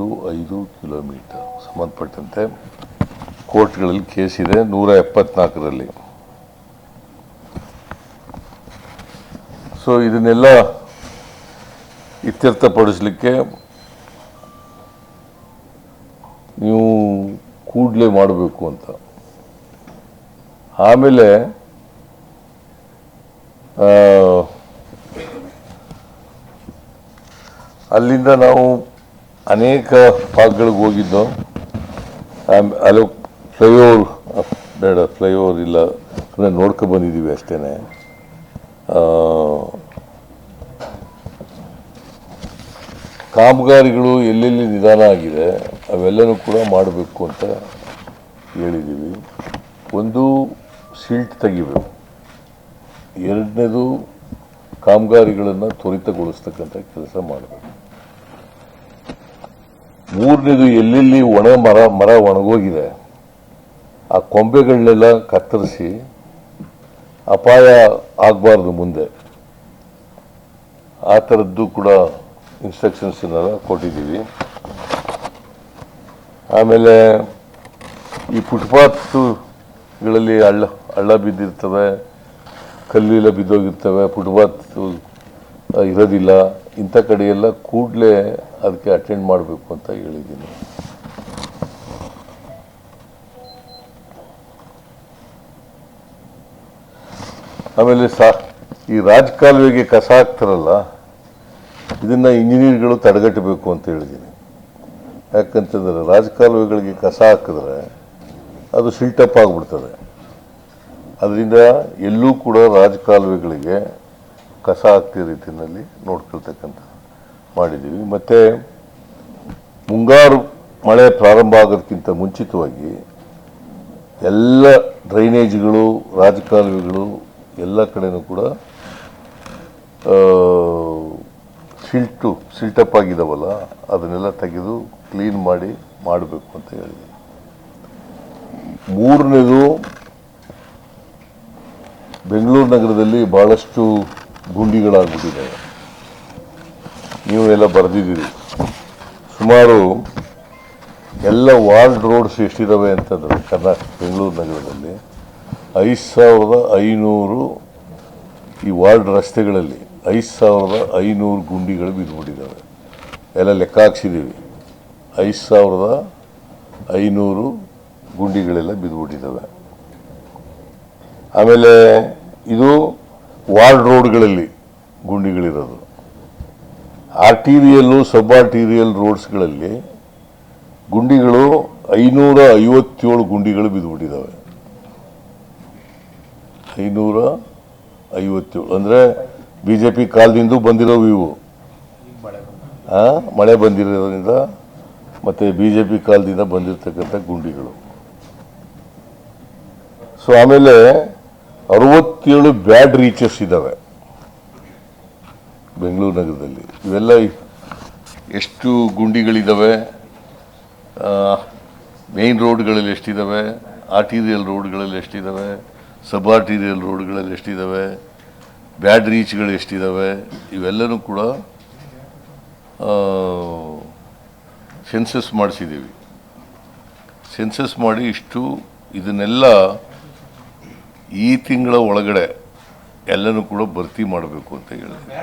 ಒಂದು ಐದು ಕಿಲೋಮೀಟರ್. ಸಂಬಂಧಪಟ್ಟಂತೆ ಕೋರ್ಟ್ಗಳಲ್ಲಿ ಕೇಸ್ ಇದೆ, ನೂರ ಎಪ್ಪತ್ನಾಲ್ಕರಲ್ಲಿ. ಸೊ ಇದನ್ನೆಲ್ಲ ಇತ್ಯರ್ಥಪಡಿಸಲಿಕ್ಕೆ ನೀವು ಕೂಡಲೇ ಮಾಡಬೇಕು ಅಂತ. ಆಮೇಲೆ ಅಲ್ಲಿಂದ ನಾವು ಅನೇಕ ಭಾಗಗಳಿಗೆ ಹೋಗಿದ್ದು ಅಲ್ಲಿ ಫ್ಲೈಓವರ್, ಬೇಡ, ಫ್ಲೈಓವರ್ ಇಲ್ಲ ಸುಮ್ಮನೆ ನೋಡ್ಕೊ ಬಂದಿದ್ದೀವಿ ಅಷ್ಟೇ ಕಾಮಗಾರಿಗಳು ಎಲ್ಲೆಲ್ಲಿ ನಿಧಾನ ಆಗಿದೆ, ಅವೆಲ್ಲನೂ ಕೂಡ ಮಾಡಬೇಕು ಅಂತ ಹೇಳಿದ್ದೀವಿ. ಒಂದು ಸಿಲ್ಟ್ ತೆಗಿಬೇಕು. ಎರಡನೇದು ಕಾಮಗಾರಿಗಳನ್ನು ತ್ವರಿತಗೊಳಿಸ್ತಕ್ಕಂಥ ಕೆಲಸ ಮಾಡಬೇಕು. ಮೂರನೇದು ಎಲ್ಲೆಲ್ಲಿ ಒಣ ಮರ ಮರ ಒಣಗೋಗಿದೆ, ಆ ಕೊಂಬೆಗಳನ್ನೆಲ್ಲ ಕತ್ತರಿಸಿ ಅಪಾಯ ಆಗಬಾರ್ದು ಮುಂದೆ. ಆ ಥರದ್ದು ಕೂಡ ಇನ್ಸ್ಟ್ರಕ್ಷನ್ಸನ್ನೆಲ್ಲ ಕೊಟ್ಟಿದ್ದೀವಿ. ಆಮೇಲೆ ಈ ಫುಟ್ಪಾತ್ಗಳಲ್ಲಿ ಹಳ್ಳ ಹಳ್ಳ ಬಿದ್ದಿರ್ತವೆ, ಕಲ್ಲಿಲ್ಲ ಬಿದ್ದೋಗಿರ್ತವೆ, ಫುಟ್ಪಾತ್ ಇರೋದಿಲ್ಲ. ಇಂಥ ಕಡೆಯೆಲ್ಲ ಕೂಡಲೇ ಅದಕ್ಕೆ ಅಟೆಂಡ್ ಮಾಡಬೇಕು ಅಂತ ಹೇಳಿದ್ದೀನಿ. ಆಮೇಲೆ ಸಾ, ಈ ರಾಜಕಾಲುವೆಗೆ ಕಸ ಹಾಕ್ತಾರಲ್ಲ, ಇದನ್ನು ಇಂಜಿನಿಯರ್ಗಳು ತಡೆಗಟ್ಟಬೇಕು ಅಂತ ಹೇಳಿದ್ದೀನಿ. ಯಾಕಂತಂದರೆ ರಾಜಕಾಲುವೆಗಳಿಗೆ ಕಸ ಹಾಕಿದ್ರೆ ಅದು ಸಿಲ್ಟಪ್ ಆಗಿಬಿಡ್ತದೆ. ಅದರಿಂದ ಎಲ್ಲೂ ಕೂಡ ರಾಜಕಾಲುವೆಗಳಿಗೆ ಕಸ ಆಗ್ತಿ ರೀತಿಯಲ್ಲಿ ನೋಡ್ಕೊಳ್ತಕ್ಕಂಥ ಮಾಡಿದ್ದೀವಿ. ಮತ್ತು ಮುಂಗಾರು ಮಳೆ ಪ್ರಾರಂಭ ಆಗೋದಕ್ಕಿಂತ ಮುಂಚಿತವಾಗಿ ಎಲ್ಲ ಡ್ರೈನೇಜ್ಗಳು, ರಾಜಕಾಲುವೆಗಳು ಎಲ್ಲ ಕಡೆನೂ ಕೂಡ ಸಿಲ್ಟು, ಸಿಲ್ಟಪ್ ಆಗಿದ್ದಾವಲ್ಲ ಅದನ್ನೆಲ್ಲ ತೆಗೆದು ಕ್ಲೀನ್ ಮಾಡಿ ಮಾಡಬೇಕು ಅಂತ ಹೇಳಿದೆ ಮೂರನೇದು, ಬೆಂಗಳೂರು ನಗರದಲ್ಲಿ ಬಹಳಷ್ಟು ಗುಂಡಿಗಳಾಗ್ಬಿಟ್ಟಿದ್ದಾವೆ ನೀವು ಎಲ್ಲ ಬರೆದಿದ್ದೀರಿ. ಸುಮಾರು ಎಲ್ಲ ವಾರ್ಡ್ ರೋಡ್ಸ್ ಎಷ್ಟಿದ್ದಾವೆ ಅಂತಂದರೆ ಕರ್ನಾಟಕ, ಬೆಂಗಳೂರು ನಗರದಲ್ಲಿ ಐದು ಸಾವಿರದ ಐನೂರು ಈ ವಾರ್ಡ್ ರಸ್ತೆಗಳಲ್ಲಿ ಐದು ಸಾವಿರದ ಐನೂರು ಗುಂಡಿಗಳು ಬಿದ್ದುಬಿಟ್ಟಿದ್ದಾವೆ ಎಲ್ಲ ಲೆಕ್ಕ ಹಾಕ್ಸಿದ್ದೀವಿ. ಐದು ಸಾವಿರದ ಐನೂರು ಗುಂಡಿಗಳೆಲ್ಲ ಬಿದ್ದುಬಿಟ್ಟಿದ್ದಾವೆ ಆಮೇಲೆ ಇದು ವಾರ್ಡ್ ರೋಡ್ಗಳಲ್ಲಿ ಗುಂಡಿಗಳಿರೋದು. ಆರ್ಟೀರಿಯಲ್ಲು ಸಬ್ ಆರ್ಟೀರಿಯಲ್ ರೋಡ್ಸ್ಗಳಲ್ಲಿ ಗುಂಡಿಗಳು ಐನೂರ ಐವತ್ತೇಳು ಗುಂಡಿಗಳು ಬಿದ್ದುಬಿಟ್ಟಿದ್ದಾವೆ. ಐನೂರ ಐವತ್ತೇಳು ಅಂದರೆ ಬಿ ಜೆ ಪಿ ಕಾಲದಿಂದ ಬಂದಿರೋವು ಇವು. ಮಳೆ ಬಂದಿರೋದ್ರಿಂದ ಮತ್ತು ಬಿ ಜೆ ಪಿ ಕಾಲದಿಂದ ಬಂದಿರತಕ್ಕಂಥ ಗುಂಡಿಗಳು. ಸೊ ಆಮೇಲೆ ಅರವತ್ತೇಳು ಬ್ಯಾಡ್ ರೀಚಸ್ ಇದ್ದಾವೆ ಬೆಂಗಳೂರು ನಗರದಲ್ಲಿ. ಇವೆಲ್ಲ ಎಷ್ಟು ಗುಂಡಿಗಳಿದ್ದಾವೆ ಮೇನ್ ರೋಡ್ಗಳಲ್ಲಿ ಎಷ್ಟಿದ್ದಾವೆ ಆರ್ಟೀರಿಯಲ್ ರೋಡ್ಗಳಲ್ಲಿ ಎಷ್ಟಿದ್ದಾವೆ ಸಬ್ ಆರ್ಟೀರಿಯಲ್ ರೋಡ್ಗಳಲ್ಲಿ ಎಷ್ಟಿದ್ದಾವೆ ಬ್ಯಾಡ್ ರೀಚ್ಗಳು ಎಷ್ಟಿದ್ದಾವೆ ಇವೆಲ್ಲನೂ ಕೂಡ ಸೆನ್ಸಸ್ ಮಾಡಿಸಿದ್ದೀವಿ ಸೆನ್ಸಸ್ ಮಾಡಿ ಇಷ್ಟು ಇದನ್ನೆಲ್ಲ ಈ ತಿಂಗಳ ಒಳಗಡೆ ಎಲ್ಲನೂ ಕೂಡ ಭರ್ತಿ ಮಾಡಬೇಕು ಅಂತ ಹೇಳಿದೆ